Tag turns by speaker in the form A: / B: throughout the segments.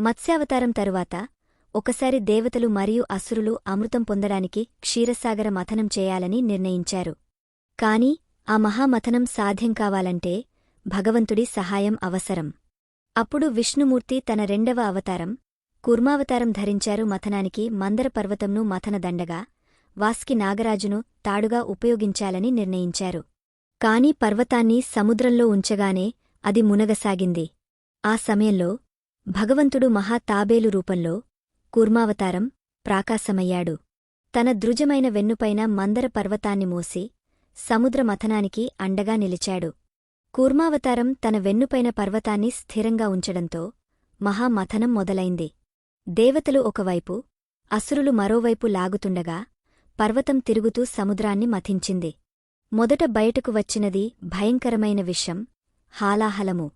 A: మత్స్యావతారం తరువాత ఒకసారి దేవతలు మరియు అసురులు అమృతం పొందడానికి క్షీరసాగర మథనం చేయాలని నిర్ణయించారు. కాని ఆ మహామథనం సాధ్యం కావాలంటే భగవంతుడి సహాయం అవసరం. అప్పుడు విష్ణుమూర్తి తన రెండవ అవతారం కూర్మావతారం ధరించారు మథనానికి మందర పర్వతంను మథనదండగా వాస్కి నాగరాజును తాడుగా ఉపయోగించాలని నిర్ణయించారు. కాని పర్వతాన్ని సముద్రంలో ఉంచగానే అది మునగసాగింది. ఆ సమయంలో భగవంతుడు మహా తాబేలు రూపంలో కూర్మావతారం ప్రాకాశమయ్యాడు. తన దృజమైన వెన్నుపైన మందర పర్వతాన్ని మోసి సముద్ర మథనానికి అండగా నిలిచాడు. కూర్మావతారం తన వెన్నుపైన పర్వతాన్ని స్థిరంగా ఉంచడంతో మహామథనం మొదలైంది. దేవతలు ఒకవైపు అసురులు మరోవైపు లాగుతుండగా పర్వతం తిరుగుతూ సముద్రాన్ని మథించింది. మొదట బయటకు వచ్చినది భయంకరమైన విషం హాలాహలము.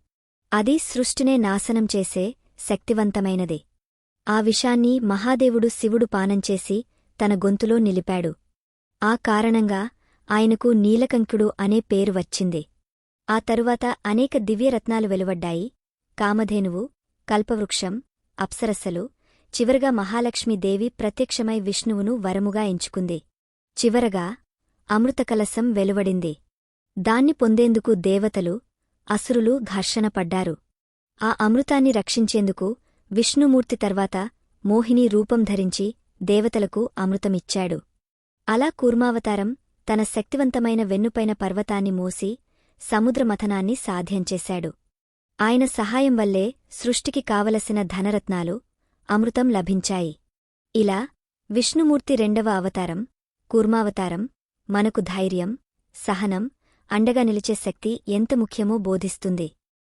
A: అది సృష్టినే నాశనం చేసే శక్తివంతమైనది. ఆ విషాన్ని మహాదేవుడు శివుడు పానంచేసి తన గొంతులో నిలిపాడు. ఆ కారణంగా ఆయనకు నీలకంకుడు అనే పేరు వచ్చింది. ఆ తరువాత అనేక దివ్యరత్నాలు వెలువడ్డాయి. కామధేనువు కల్పవృక్షం అప్సరస్సలు చివరగా మహాలక్ష్మీదేవి ప్రత్యక్షమై విష్ణువును వరముగా ఎంచుకుంది. చివరగా అమృతకలసం వెలువడింది. దాన్ని పొందేందుకు దేవతలు అసురులు ఘర్షణపడ్డారు ఆ అమృతాన్ని రక్షించేందుకు విష్ణుమూర్తి తర్వాత మోహిని రూపం ధరించి దేవతలకు అమృతమిచ్చాడు. అలా కూర్మావతారం తన శక్తివంతమైన వెన్నుపైన పర్వతాన్ని మోసి సముద్రమథనాన్ని సాధ్యంచేశాడు ఆయన సహాయం వల్లే సృష్టికి కావలసిన ధనరత్నాలు అమృతం లభించాయి. ఇలా విష్ణుమూర్తి రెండవ అవతారం కూర్మావతారం మనకు ధైర్యం సహనం అండగా నిలిచే శక్తి ఎంత ముఖ్యమో బోధిస్తుంది.